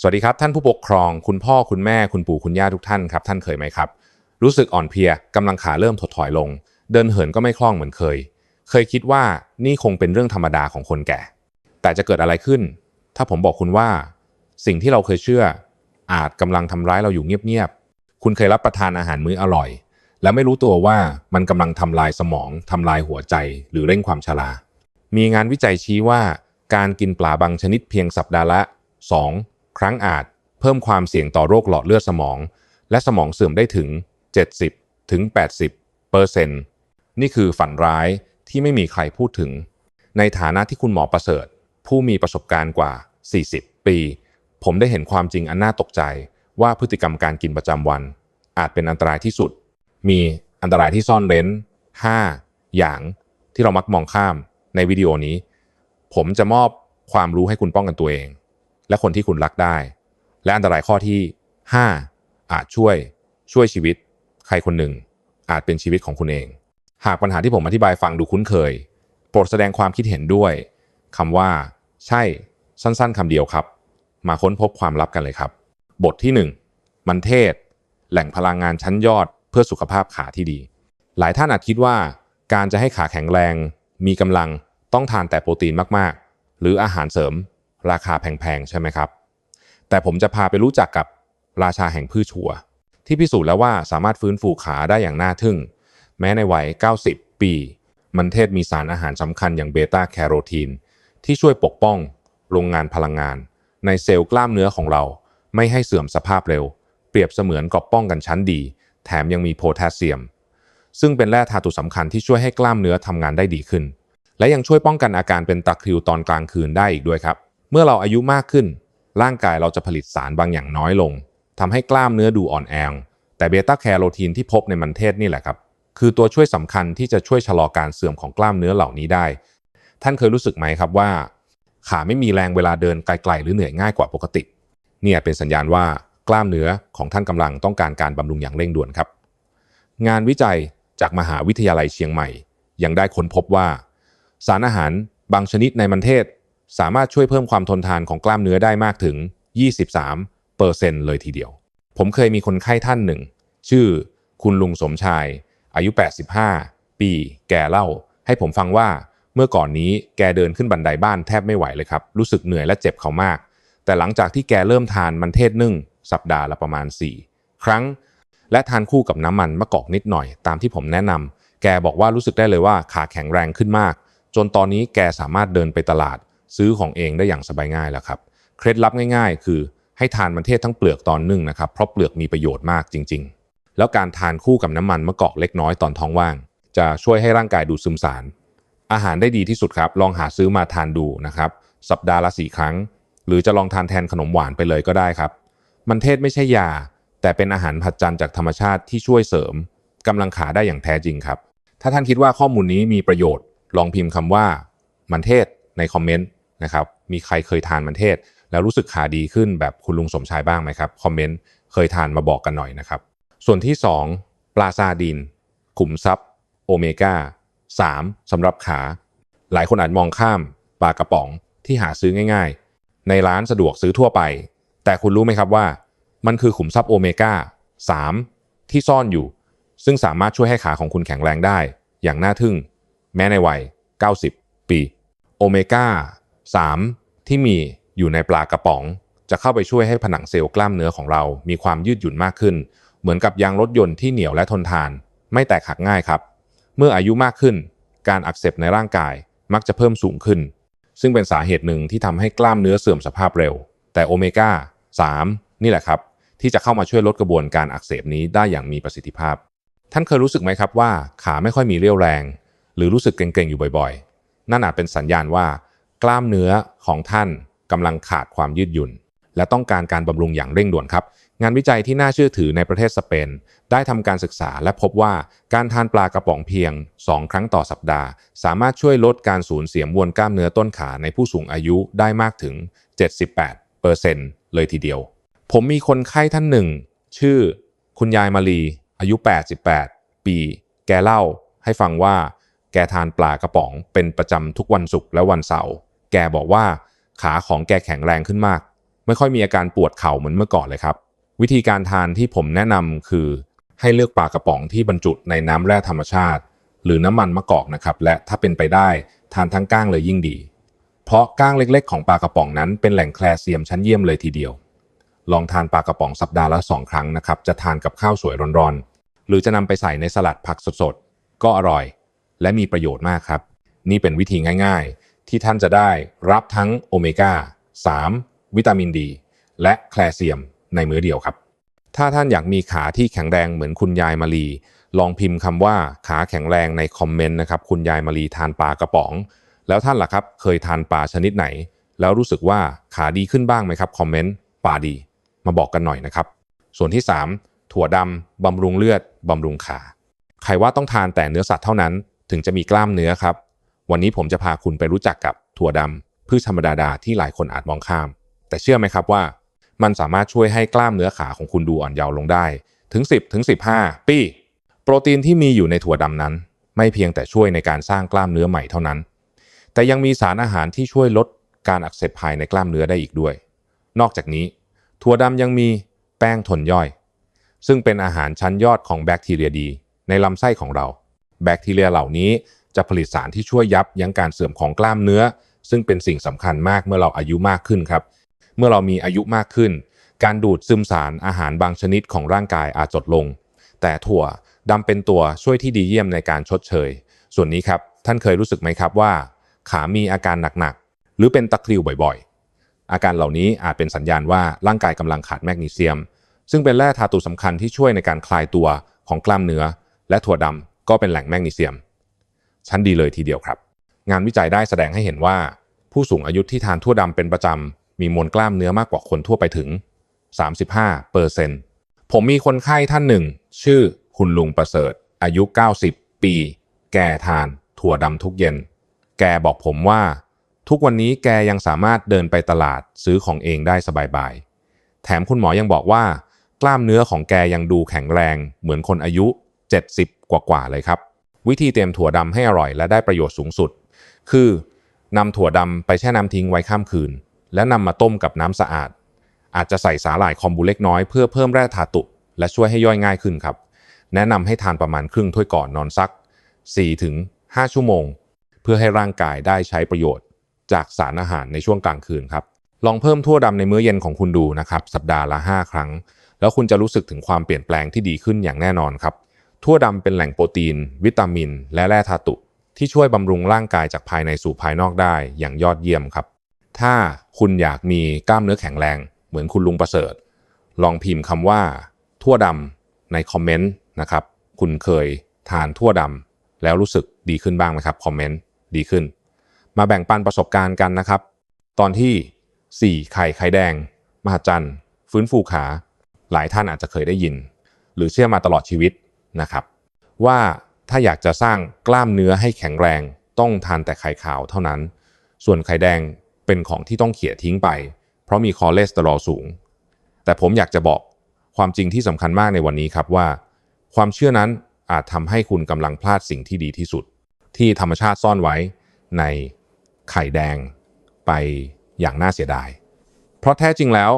สวัสดีครับ ท่านผู้ปกครอง คุณพ่อคุณแม่คุณปู่คุณย่าทุกท่านครับ ท่านเคยไหมครับ รู้สึกอ่อนเพลียกำลังขาเริ่มถดถอยลง เดินเหินก็ไม่คล่องเหมือนเคย เคยคิดว่านี่คงเป็นเรื่องธรรมดาของคนแก่ แต่จะเกิดอะไรขึ้น ถ้าผมบอกคุณว่า สิ่งที่เราเคยเชื่อ อาจกำลังทำร้ายเราอยู่เงียบๆคุณเคยรับประทานอาหารมื้ออร่อย แล้วไม่รู้ตัวว่ามันกำลังทำลายสมองทำลายหัวใจ หรือเร่งความชรามีงานวิจัยชี้ว่า การกินปลาบางชนิดเพียงสัปดาห์ละ 2 ครั้งอาจเพิ่มความเสี่ยงต่อโรคหลอดเลือดสมอง และสมองเสื่อมได้ถึง 70 ถึง 80เปอร์เซ็นต์นี่คือฝันร้ายที่ไม่มีใครพูดถึง ในฐานะที่คุณหมอประเสริฐ ผู้มีประสบการณ์กว่า 40 ปี ผมได้เห็นความจริงอันน่าตกใจ ว่าพฤติกรรมการกินประจำวัน อาจเป็นอันตรายที่สุด มีอันตรายที่ซ่อนเร้น 5 อย่างที่เรามักมองข้ามในวิดีโอนี้ ผมจะมอบความรู้ให้คุณป้องกันตัวเอง และคนที่คุณรักได้ และอันตรายข้อที่ 5 อาจช่วยช่วยชีวิต ใครคนหนึ่ง อาจเป็นชีวิตของคุณเอง หากปัญหาที่ผมอธิบายฟังดูคุ้นเคย โปรดแสดงความคิดเห็นด้วยคำว่า ใช่สั้นๆคำเดียวครับ มาค้นพบความลับกันเลยครับ บทที่ 1 มันเทศ แหล่งพลังงานชั้นยอดเพื่อสุขภาพขาที่ดี หลายท่านอาจคิดว่า การจะให้ขาแข็งแรง มีกำลังต้องทานแต่โปรตีนมากๆ หรืออาหารเสริม ราคาแพงๆ ใช่ไหมครับ แต่ผมจะพาไปรู้จักกับราชาแห่งพืชชัว ที่พิสูจน์แล้วว่าสามารถฟื้นฟูขาได้อย่างน่าทึ่ง แม้ในวัย 90 ปี มันเทศมีสารอาหารสำคัญอย่างเบต้าแคโรทีน ที่ช่วยปกป้องโรงงานพลังงาน ในเซลล์กล้ามเนื้อของเรา ไม่ให้เสื่อมสภาพเร็ว เปรียบเสมือนกอบป้องกันชั้นดี แถมยังมีโพแทสเซียม ซึ่งเป็นแร่ธาตุสำคัญที่ช่วยให้กล้ามเนื้อทำงานได้ดีขึ้น และยังช่วยป้องกันอาการเป็นตะคริวตอนกลางคืนได้อีกด้วยครับ มื่อเราอายุมากขึ้น ร่างกายเราจะผลิตสารบางอย่างน้อยลงทำให้กล้ามเนื้อดูอ่อนแอแต่เบต้าแคโรทีนที่พบในมันเทศนี่แหละครับ คือตัวช่วยสำคัญที่จะช่วยชะลอการเสื่อมของกล้ามเนื้อเหล่านี้ได้ ท่านเคยรู้สึกไหมครับว่า ขาไม่มีแรงเวลาเดินไกลๆ หรือเหนื่อยง่ายกว่าปกติ เนี่ยเป็นสัญญาณว่ากล้ามเนื้อของท่านกำลังต้องการการบำรุงอย่างเร่งด่วนครับ งานวิจัยจากมหาวิทยาลัยเชียงใหม่ ยังได้ค้นพบว่า สารอาหารบางชนิดในมันเทศ สามารถช่วยเพิ่มความทนทานของกล้ามเนื้อได้มากถึง 23เปอร์เซ็นต์เลยทีเดียว ผมเคยมีคนไข้ท่านหนึ่ง ชื่อคุณลุงสมชาย อายุ 85 ปี แกเล่า ให้ผมฟังว่าเมื่อก่อนนี้แกเดินขึ้นบันไดบ้านแทบไม่ไหวเลยครับ รู้สึกเหนื่อยและเจ็บเขามาก แต่หลังจากที่แกเริ่มทานมันเทศนึ่ง สัปดาห์ละประมาณ 4 ครั้ง และทานคู่กับน้ำมันมะกอกนิดหน่อย ตามที่ผมแนะนำแกบอกว่ารู้สึกได้เลยว่าขาแข็งแรงขึ้นมาก จนตอนนี้แกสามารถเดินไปตลาด ซื้อของเองได้อย่างสบายง่ายแล้วครับ เคล็ดลับง่าย ๆ คือให้ทานมันเทศทั้งเปลือกตอนนึ่งนะครับ เพราะเปลือกมีประโยชน์มากจริง ๆ แล้วการทานคู่กับน้ำมันมะกอกเล็กน้อยตอนท้องว่าง จะช่วยให้ร่างกายดูดซึมสาร อาหารได้ดีที่สุดครับ ลองหาซื้อมาทานดูนะครับ สัปดาห์ละสี่ครั้ง หรือจะลองทานแทนขนมหวานไปเลยก็ได้ครับ มันเทศไม่ใช่ยา แต่เป็นอาหารผัดจันจากธรรมชาติที่ช่วยเสริมกำลังขาได้อย่างแท้จริงครับ ถ้าท่านคิดว่าข้อมูลนี้มีประโยชน์ ลองพิมพ์คำว่า มันเทศในคอมเมนต์ นะครับมีใครเคยทานมันเทศ แล้วรู้สึกขาดีขึ้นแบบคุณลุงสมชายบ้างไหมครับคอมเมนต์เคยทานมาบอกกันหน่อยนะครับ ส่วนที่ 2 ปลาซาดินขุมทรัพย์โอเมก้า3สำหรับขา หลายคนอาจมองข้ามปลากระป๋องที่หาซื้อง่ายๆ ในร้านสะดวกซื้อทั่วไป แต่คุณรู้ไหมครับว่า มันคือขุมทรัพย์โอเมก้า3ที่ซ่อนอยู่ ซึ่งสามารถช่วยให้ขาของคุณแข็งแรงได้ อย่างน่าทึ่ง แม้ในวัย 90 ปีโอเมก้า 3 ที่มีอยู่ในปลากระป๋อง จะเข้าไปช่วยให้ผนังเซลล์กล้ามเนื้อของเรา มีความยืดหยุ่นมากขึ้น เหมือนกับยางรถยนต์ที่เหนียวและทนทาน ไม่แตกหักง่ายครับ เมื่ออายุมากขึ้น การอักเสบในร่างกายมักจะเพิ่มสูงขึ้น ซึ่งเป็นสาเหตุหนึ่งที่ทำให้กล้ามเนื้อเสื่อมสภาพเร็ว แต่โอเมก้า 3 นี่แหละครับ ที่จะเข้ามาช่วยลดกระบวนการอักเสบนี้ได้อย่างมีประสิทธิภาพ ท่านเคยรู้สึกไหมครับว่า ขาไม่ค่อยมีเรี่ยวแรง หรือรู้สึกเกร็งๆอยู่บ่อยๆ นั่นอาจเป็นสัญญาณว่า กล้ามเนื้อของท่านกำลังขาดความยืดหยุ่น และต้องการการบำรุงอย่างเร่งด่วนครับ งานวิจัยที่น่าเชื่อถือในประเทศสเปน ได้ทำการศึกษาและพบว่าการทานปลากระป๋องเพียง 2 ครั้งต่อสัปดาห์ สามารถช่วยลดการสูญเสียมวลกล้ามเนื้อต้นขาในผู้สูงอายุได้มากถึง 78เปอร์เซ็นต์เลยทีเดียว ผมมีคนไข้ท่านหนึ่ง ชื่อ คุณยายมาลีอายุ 88 ปี แกเล่าให้ฟังว่า แกทานปลากระป๋องเป็นประจำทุกวันศุกร์และวันเสาร์ กบอกว่าขาของแกแข็งแรงขึ้นมาก ไม่ค่อยมีอาการปวดเข่าเหมือนเมื่อก่อนเลยครับ วิธีการทานที่ผมแนะนำคือให้เลือกปลากระป๋องที่บรรจุในน้ำแร่ธรรมชาติ หรือน้ำมันมะกอกนะครับ และถ้าเป็นไปได้ทานทั้งก้างเลยยิ่งดี เพราะก้างเล็กๆ ของปลากระป๋องนั้นเป็นแหล่งแคลเซียมชั้นเยี่ยมเลยทีเดียว ลองทานปลากระป๋องสัปดาห์ละสองครั้งนะครับ จะทานกับข้าวสวยร้อนๆ หรือจะนำไปใส่ในสลัดผักสดๆ ก็อร่อย และมีประโยชน์มากครับ นี่เป็นวิธีง่าย ๆ ที่ท่านจะได้รับทั้งโอเมก้า 3 วิตามินดี และแคลเซียมในมื้อเดียวครับ ถ้าท่านอยากมีขาที่แข็งแรงเหมือนคุณยายมาลีลองพิมพ์คำว่าขาแข็งแรงในคอมเมนต์นะครับคุณยายมาลีทานปลากระป๋อง แล้วท่านล่ะครับเคยทานปลาชนิดไหน แล้วรู้สึกว่าขาดีขึ้นบ้างไหมครับคอมเมนต์ปลาดี มาบอกกันหน่อยนะครับ ส่วนที่ 3 ถั่วดำบำรุงเลือดบำรุงขา ใครว่าต้องทานแต่เนื้อสัตว์เท่านั้น ถึงจะมีกล้ามเนื้อครับ วันนี้ผมจะพาคุณไปรู้จักกับถั่วดำพืชธรรมดาดาที่หลายคนอาจมองข้าม แต่เชื่อไหมครับว่า มันสามารถช่วยให้กล้ามเนื้อขาของคุณดูอ่อนเยาว์ลงได้ ถึง 10ถึง15 ปี โปรตีนที่มีอยู่ในถั่วดำนั้น ไม่เพียงแต่ช่วยในการสร้างกล้ามเนื้อใหม่เท่านั้น แต่ยังมีสารอาหารที่ช่วยลดการอักเสบภายในกล้ามเนื้อได้อีกด้วย นอกจากนี้ ถั่วดำยังมีแป้งทนย่อย ซึ่งเป็นอาหารชั้นยอดของแบคทีเรียดี ในลำไส้ของเรา แบคทีเรียเหล่านี้ จะผลิตสารที่ช่วยยับยั้งการเสื่อมของกล้ามเนื้อ ซึ่งเป็นสิ่งสำคัญมากเมื่อเราอายุมากขึ้นครับ เมื่อเรามีอายุมากขึ้น การดูดซึมสารอาหารบางชนิดของร่างกายอาจจดลง แต่ถั่วดำเป็นตัวช่วยที่ดีเยี่ยมในการชดเชย ส่วนนี้ครับท่านเคยรู้สึกไหมครับว่า ขามีอาการหนักๆหรือเป็นตะคริวบ่อยๆ อาการเหล่านี้อาจเป็นสัญญาณว่าร่างกายกำลังขาดแมกนีเซียม ซึ่งเป็นแร่ธาตุสำคัญที่ช่วยในการคลายตัวของกล้ามเนื้อ และถั่วดำก็เป็นแหล่งแมกนีเซียม ชั้นดีเลยทีเดียวครับ งานวิจัยได้แสดงให้เห็นว่า ผู้สูงอายุที่ทานถั่วดำเป็นประจำ มีมวลกล้ามเนื้อมากกว่าคนทั่วไปถึง 35เปอร์เซ็นต์ผมมีคนไข้ท่านหนึ่ง ชื่อคุณลุงประเสริฐ อายุ 90 ปี แกทานถั่วดำทุกเย็น แกบอกผมว่า ทุกวันนี้แกยังสามารถเดินไปตลาดซื้อของเองได้สบายๆ แถมคุณหมอยังบอกว่า กล้ามเนื้อของแกยังดูแข็งแรง เหมือนคนอายุ 70 กว่าๆเลยครับ วิธีเตรียมถั่วดำให้อร่อยและได้ประโยชน์สูงสุด คือนำถั่วดำไปแช่น้ำทิ้งไว้ข้ามคืน แล้วนำมาต้มกับน้ำสะอาด อาจจะใส่สาหร่ายคอมบูเล็กน้อยเพื่อเพิ่มแร่ธาตุและช่วยให้ย่อยง่ายขึ้นครับ แนะนำให้ทานประมาณครึ่งถ้วยก่อนนอนสัก 4-5 ชั่วโมง เพื่อให้ร่างกายได้ใช้ประโยชน์ จากสารอาหารในช่วงกลางคืนครับลองเพิ่มถั่วดำในมื้อเย็นของคุณดูนะครับ สัปดาห์ละ 5 ครั้ง แล้วคุณจะรู้สึกถึงความเปลี่ยนแปลงที่ดีขึ้นอย่างแน่นอนครับ ถั่วดำเป็นแหล่งโปรตีน วิตามิน และแร่ธาตุที่ช่วยบำรุงร่างกายจากภายในสู่ภายนอกได้อย่างยอดเยี่ยมครับ ถ้าคุณอยากมีกล้ามเนื้อแข็งแรง เหมือนคุณลุงประเสริฐ ลองพิมพ์คำว่าถั่วดำในคอมเมนต์นะครับ คุณเคยทานถั่วดำแล้วรู้สึกดีขึ้นบ้างไหมครับคอมเมนต์ดีขึ้น มาแบ่งปันประสบการณ์กันนะครับ ตอนที่ 4 ไข่ไข่แดง มหัศจรรย์ฟื้นฟูขา หลายท่านอาจจะเคยได้ยิน หรือเชื่อมาตลอดชีวิต นะครับ ว่าถ้าอยากจะสร้างกล้ามเนื้อให้แข็งแรงต้องทานแต่ไข่ขาวเท่านั้น ส่วนไข่แดงเป็นของที่ต้องเขี่ยทิ้งไป เพราะมีคอเลสเตอรอลสูง แต่ผมอยากจะบอกความจริงที่สำคัญมากในวันนี้ครับว่า ความเชื่อนั้นอาจทำให้คุณกำลังพลาดสิ่งที่ดีที่สุด ที่ธรรมชาติซ่อนไว้ในไข่แดงไปอย่างน่าเสียดาย เพราะแท้จริงแล้ว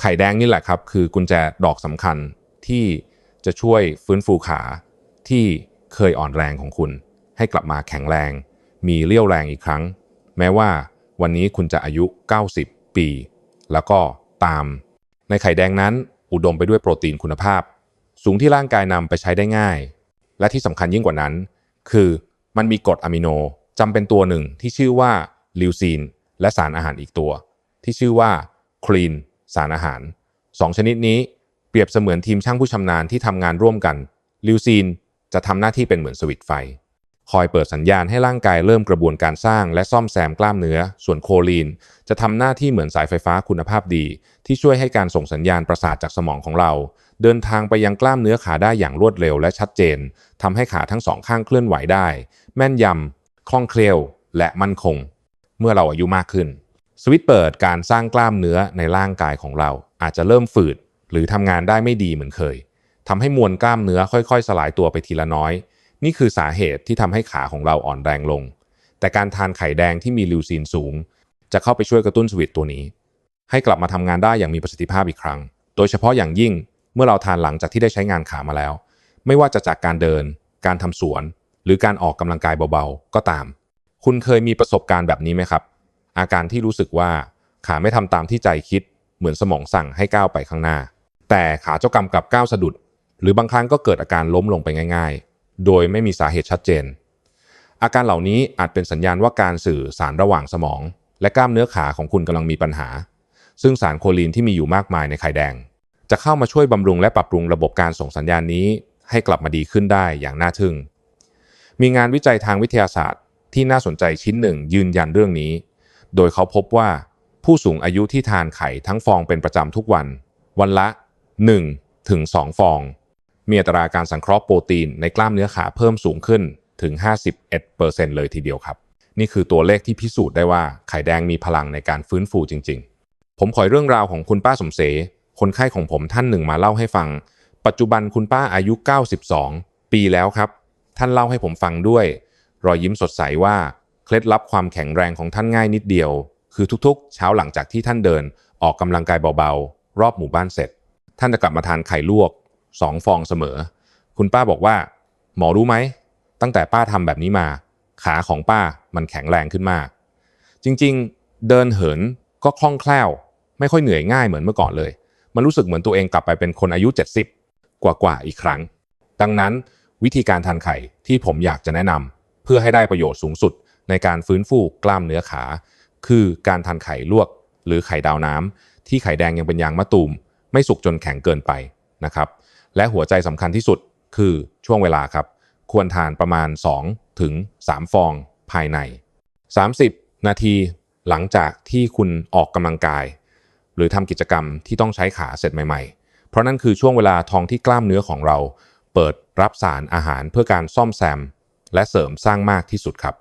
ไข่แดงนี่แหละครับ คือกุญแจดอกสำคัญที่ จะช่วยฟื้นฟูขาที่เคยอ่อนแรงของคุณ ให้กลับมาแข็งแรง มีเรี่ยวแรงอีกครั้ง แม้ว่าวันนี้คุณจะอายุ 90 ปี แล้วก็ตาม ในไข่แดงนั้นอุดมไปด้วยโปรตีนคุณภาพ สูงที่ร่างกายนำไปใช้ได้ง่าย และที่สำคัญยิ่งกว่านั้น คือมันมีกรดอะมิโนจำเป็นตัวหนึ่งที่ชื่อว่าลิวซีน และสารอาหารอีกตัว ที่ชื่อว่าคลีน สารอาหารสองชนิดนี้ เปรียบเสมือนทีมช่างผู้ชำนาญที่ทำงานร่วมกัน ลิวซีนจะทำหน้าที่เป็นเหมือนสวิตไฟ คอยเปิดสัญญาณให้ร่างกายเริ่มกระบวนการสร้างและซ่อมแซมกล้ามเนื้อ ส่วนโคลีน จะทำหน้าที่เหมือนสายไฟฟ้าคุณภาพดี ที่ช่วยให้การส่งสัญญาณประสาทจากสมองของเรา เดินทางไปยังกล้ามเนื้อขาได้อย่างรวดเร็วและชัดเจนทำให้ขาทั้งสองข้างเคลื่อนไหวได้ แม่นยำคล่องเคลียวและมั่นคง เมื่อเราอายุมากขึ้น สวิตเปิดการสร้างกล้ามเนื้อในร่างกายของเราอาจจะเริ่มฝืด หรือทำงานได้ไม่ดีเหมือนเคยทำให้มวลกล้ามเนื้อค่อยๆ สลายตัวไปทีละน้อย นี่คือสาเหตุที่ทำให้ขาของเราอ่อนแรงลง แต่การทานไข่แดงที่มีลิวซีนสูง จะเข้าไปช่วยกระตุ้นสวิตตัวนี้ ให้กลับมาทำงานได้อย่างมีประสิทธิภาพอีกครั้ง โดยเฉพาะอย่างยิ่งเมื่อเราทานหลังจากที่ได้ใช้งานขามาแล้ว ไม่ว่าจะจากการเดิน การทำสวน หรือการออกกำลังกายเบาๆ ก็ตาม คุณเคยมีประสบการณ์แบบนี้ไหมครับ อาการที่รู้สึกว่าขาไม่ทำตามที่ใจคิด เหมือนสมองสั่งให้ก้าวไปข้างหน้า แต่ขาเจ้ากรรมกับก้าวสะดุด หรือบางครั้งก็เกิดอาการล้มลงไปง่าย ๆ โดยไม่มีสาเหตุชัดเจน อาการเหล่านี้อาจเป็นสัญญาณว่าการสื่อสารระหว่างสมอง และกล้ามเนื้อขาของคุณกำลังมีปัญหา ซึ่งสารโคลีนที่มีอยู่มากมายในไข่แดง จะเข้ามาช่วยบำรุงและปรับปรุงระบบการส่งสัญญาณนี้ ให้กลับมาดีขึ้นได้อย่างน่าทึ่ง มีงานวิจัยทางวิทยาศาสตร์ ที่น่าสนใจชิ้นหนึ่งยืนยันเรื่องนี้ โดยเขาพบว่าผู้สูงอายุที่ทานไข่ทั้งฟองเป็นประจำทุกวัน วันละ 1ถึง2ฟอง มีอัตราการสังเคราะห์โปรตีนในกล้ามเนื้อขาเพิ่มสูงขึ้นถึง 51%เลยทีเดียวครับ นี่คือตัวเลขที่พิสูจน์ได้ว่าไข่แดงมีพลังในการฟื้นฟูจริง ๆ ผมขอเรื่องราวของคุณป้าสมเสคนไข้ของผมท่านหนึ่งมาเล่าให้ฟัง ปัจจุบันคุณป้าอายุ 92 ปีแล้วครับ ท่านเล่าให้ผมฟังด้วย รอยยิ้มสดใสว่า เคล็ดลับความแข็งแรงของท่านง่ายนิดเดียว คือทุกๆ เช้าหลังจากที่ท่านเดิน ออกกำลังกายเบาๆ รอบหมู่บ้านเสร็จ ท่านจะกลับมาทานไข่ลวกสองฟองเสมอ คุณป้าบอกว่า หมอรู้ไหม ตั้งแต่ป้าทำแบบนี้มา ขาของป้ามันแข็งแรงขึ้นมาก จริงๆ เดินเหินก็คล่องแคล่ว ไม่ค่อยเหนื่อยง่ายเหมือนเมื่อก่อนเลย มันรู้สึกเหมือนตัวเองกลับไปเป็นคนอายุ 70 กว่าๆอีกครั้ง ดังนั้นวิธีการทานไข่ที่ผมอยากจะแนะนำเพื่อให้ได้ประโยชน์สูงสุด ในการฟื้นฟูกล้ามเนื้อขา คือการทานไข่ลวก หรือไข่ดาวน้ำที่ไข่แดงยังเป็นยางมะตูม ไม่สุกจนแข็งเกินไปนะครับ และหัวใจสำคัญที่สุดคือช่วงเวลาครับ ควรทานประมาณ 2 ถึง 3 ฟองภายใน 30 นาทีหลังจากที่คุณออกกำลังกาย หรือทำกิจกรรมที่ต้องใช้ขาเสร็จใหม่ๆ เพราะนั่นคือช่วงเวลาทองที่กล้ามเนื้อของเรา เปิดรับสารอาหารเพื่อการซ่อมแซม และเสริมสร้างมากที่สุดครับ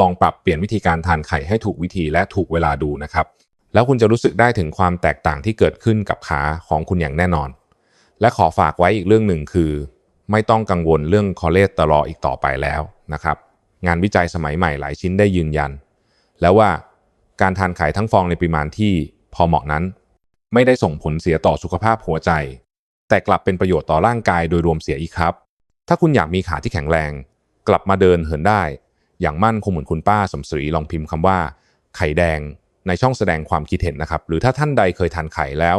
ลองปรับเปลี่ยนวิธีการทานไข่ให้ถูกวิธีและถูกเวลาดูนะครับ แล้วคุณจะรู้สึกได้ถึงความแตกต่างที่เกิดขึ้นกับขาของคุณอย่างแน่นอน และขอฝากไว้อีกเรื่องหนึ่งคือ ไม่ต้องกังวลเรื่องคอเลสเตอรอลอีกต่อไปแล้วนะครับ งานวิจัยสมัยใหม่หลายชิ้นได้ยืนยัน แล้วว่าการทานไข่ทั้งฟองในปริมาณที่พอเหมาะนั้น ไม่ได้ส่งผลเสียต่อสุขภาพหัวใจ แต่กลับเป็นประโยชน์ต่อร่างกายโดยรวมเสียอีกครับ ถ้าคุณอยากมีขาที่แข็งแรง กลับมาเดินเหินได้ อย่างมั่นคงเหมือนคุณป้าสมศรีลองพิมพ์คำว่า ไข่แดง ในช่องแสดงความคิดเห็นนะครับ หรือถ้าท่านใดเคยทานไข่แล้ว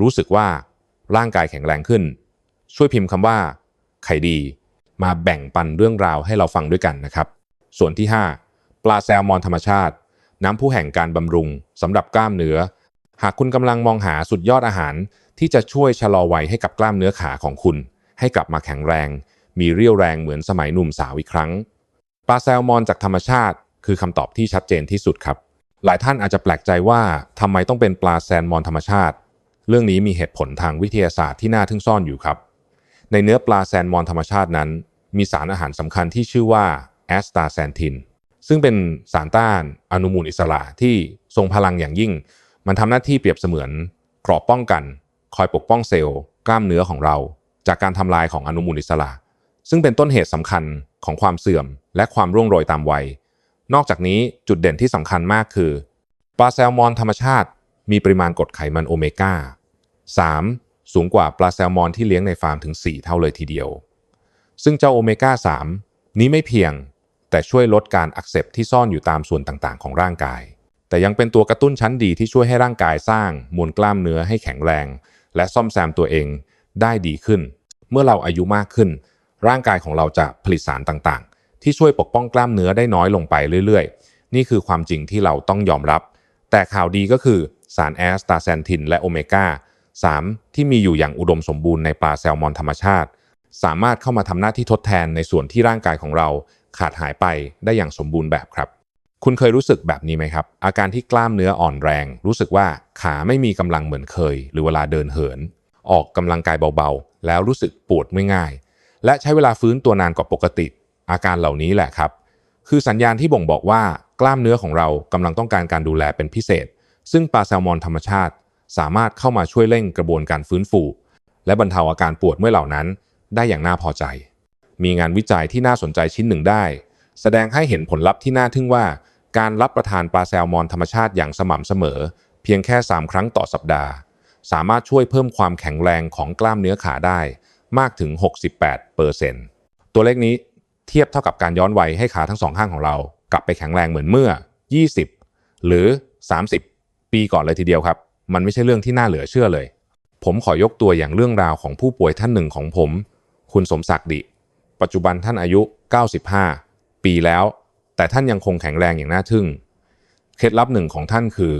รู้สึกว่าร่างกายแข็งแรงขึ้น ช่วยพิมพ์คำว่า ไข่ดี มาแบ่งปันเรื่องราวให้เราฟังด้วยกันนะครับ ส่วนที่ 5 ปลาแซลมอนธรรมชาติ น้ำผู้แห่งการบำรุงสำหรับกล้ามเนื้อ หากคุณกำลังมองหาสุดยอดอาหาร ที่จะช่วยชะลอวัยให้กับกล้ามเนื้อขาของคุณ ให้กลับมาแข็งแรง มีเรี่ยวแรงเหมือนสมัยหนุ่มสาวอีกครั้ง ปลาแซลมอนจากธรรมชาติ คือคำตอบที่ชัดเจนที่สุดครับ หลายท่านอาจจะแปลกใจว่าทำไมต้องเป็นปลาแซลมอนธรรมชาติ เรื่องนี้มีเหตุผลทางวิทยาศาสตร์ที่น่าทึ่งซ่อนอยู่ครับ ในเนื้อปลาแซลมอนธรรมชาตินั้น มีสารอาหารสำคัญที่ชื่อว่าแอสตาแซนทินซึ่งเป็นสารต้านอนุมูลอิสระที่ทรงพลังอย่างยิ่ง มันทำหน้าที่เปรียบเสมือนเกราะป้องกัน คอยปกป้องเซลล์ กล้ามเนื้อของเรา จากการทำลายของอนุมูลอิสระ ซึ่งเป็นต้นเหตุสำคัญของความเสื่อม และความร่วงโรยตามวัย นอกจากนี้จุดเด่นที่สำคัญมากคือปลาแซลมอนธรรมชาติ มีปริมาณกรดไขมันโอเมก้า 3. สูงกว่าปลาแซลมอนที่เลี้ยงในฟาร์มถึง 4 เท่าเลยทีเดียว ซึ่งเจ้าโอเมก้า 3 นี้ไม่เพียง แต่ช่วยลดการอักเสบที่ซ่อนอยู่ตามส่วนต่างๆ ของร่างกาย แต่ยังเป็นตัวกระตุ้นชั้นดีที่ช่วยให้ร่างกายสร้างมวลกล้ามเนื้อให้แข็งแรง และซ่อมแซมตัวเองได้ดีขึ้น เมื่อเราอายุมากขึ้น ร่างกายของเราจะผลิตสารต่างๆ ที่ช่วยปกป้องกล้ามเนื้อได้น้อยลงไปเรื่อยๆ นี่คือความจริงที่เราต้องยอมรับ แต่ข่าวดีก็คือสารแอสตาแซนทินและโอเมก้า 3. ที่มีอยู่อย่างอุดมสมบูรณ์ในปลาแซลมอนธรรมชาติ สามารถเข้ามาทำหน้าที่ทดแทนในส่วนที่ร่างกายของเราขาดหายไปได้อย่างสมบูรณ์แบบครับ คุณเคยรู้สึกแบบนี้ไหมครับ อาการที่กล้ามเนื้ออ่อนแรง รู้สึกว่าขาไม่มีกำลังเหมือนเคย หรือเวลาเดินเหิน ออกกำลังกายเบาๆ แล้วรู้สึกปวดไม่ง่าย และใช้เวลาฟื้นตัวนานกว่าปกติ อาการเหล่านี้แหละครับ คือสัญญาณที่บ่งบอกว่ากล้ามเนื้อของเรากำลังต้องการการดูแลเป็นพิเศษ ซึ่งปลาแซลมอนธรรมชาติ สามารถเข้ามาช่วยเร่งกระบวนการฟื้นฟู และบรรเทาอาการปวดเมื่อเหล่านั้น ได้อย่างน่าพอใจ มีงานวิจัยที่น่าสนใจชิ้นหนึ่งได้ แสดงให้เห็นผลลัพธ์ที่น่าทึ่งว่า การรับประทานปลาแซลมอนธรรมชาติอย่างสม่ำเสมอ เพียงแค่ 3 ครั้งต่อสัปดาห์ สามารถช่วยเพิ่มความแข็งแรงของกล้ามเนื้อขาได้มากถึง 68%ตัวเลขนี้ เทียบเท่ากับการย้อนวัยให้ขาทั้งสองข้างของเรา กลับไปแข็งแรงเหมือนเมื่อ 20 หรือ 30 ปีก่อนเลยทีเดียวครับ มันไม่ใช่เรื่องที่น่าเหลือเชื่อเลย ผมขอยกตัวอย่างเรื่องราวของผู้ป่วยท่านหนึ่งของผม คุณสมศักดิ์ดิ ปัจจุบันท่านอายุ 95 ปีแล้ว แต่ท่านยังคงแข็งแรงอย่างน่าทึ่ง เคล็ดลับหนึ่งของท่านคือ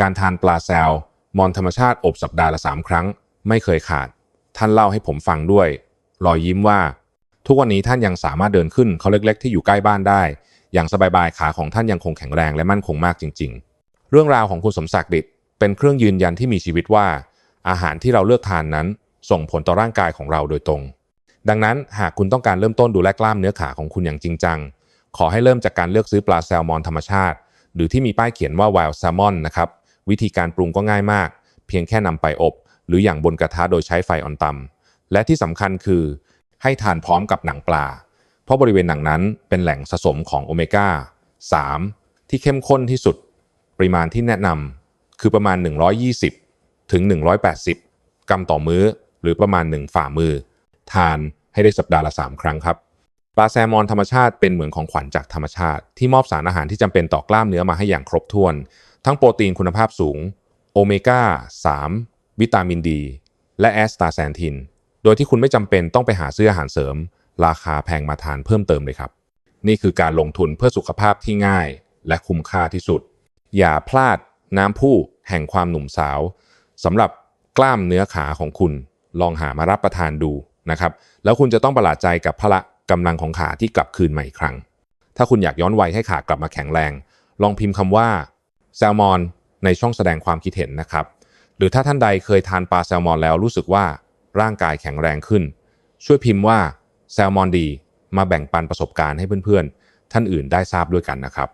การทานปลาแซลมอนธรรมชาติอบสัปดาห์ละ 3 ครั้ง ไม่เคยขาด ท่านเล่าให้ผมฟังด้วย รอยยิ้มว่า ทุกวันนี้ท่านยังสามารถเดินขึ้นเขาเล็กๆ ที่อยู่ใกล้บ้านได้ อย่างสบายๆขาของท่านยังคงแข็งแรงและมั่นคงมากจริง ๆ เรื่องราวของคุณสมศักดิ์ดิเป็นเครื่องยืนยันที่มีชีวิตว่า อาหารที่เราเลือกทานนั้น ส่งผลต่อร่างกายของเราโดยตรง ดังนั้นหากคุณต้องการเริ่มต้นดูแลกล้ามเนื้อขาของคุณอย่างจริงจังขอให้เริ่มจากการเลือกซื้อปลาแซลมอนธรรมชาติ หรือที่มีป้ายเขียนว่า wild salmon นะครับวิธีการปรุงก็ง่ายมาก เพียงแค่นำไปอบ หรืออย่างบนกระทะโดยใช้ไฟอ่อนต่ำและที่สำคัญคือ ให้ทานพร้อมกับหนังปลา เพราะบริเวณหนังนั้นเป็นแหล่งสะสมของโอเมก้า 3 ที่เข้มข้นที่สุด ปริมาณที่แนะนำคือประมาณ 120 ถึง 180 กรัมต่อมื้อ หรือประมาณ 1 ฝ่ามือ ทานให้ได้สัปดาห์ละ 3 ครั้งครับปลาแซลมอนธรรมชาติเป็นเหมือนของขวัญจากธรรมชาติ ที่มอบสารอาหารที่จำเป็นต่อกล้ามเนื้อมาให้อย่างครบถ้วน ทั้งโปรตีนคุณภาพสูง โอเมก้า 3 วิตามินดี และแอสตาแซนทิน โดยที่คุณไม่จำเป็นต้องไปหาซื้ออาหารเสริม ราคาแพงมาทานเพิ่มเติมเลยครับ นี่คือการลงทุนเพื่อสุขภาพที่ง่าย และคุ้มค่าที่สุด อย่าพลาดน้ำผู้แห่งความหนุ่มสาวสำหรับกล้ามเนื้อขาของคุณ ลองหามารับประทานดูนะครับ แล้วคุณจะต้องประหลาดใจกับพละกำลังของขาที่กลับคืนมาอีกครั้ง ถ้าคุณอยากย้อนวัยให้ขากลับมาแข็งแรง ลองพิมพ์คำว่าแซลมอนในช่องแสดงความคิดเห็นนะครับ หรือถ้าท่านใดเคยทานปลาแซลมอนแล้วรู้สึกว่า ร่างกายแข็งแรงขึ้น ช่วยพิมพ์ว่าแซลมอนดี มาแบ่งปันประสบการณ์ให้เพื่อนๆ ท่านอื่นได้ทราบด้วยกันนะครับ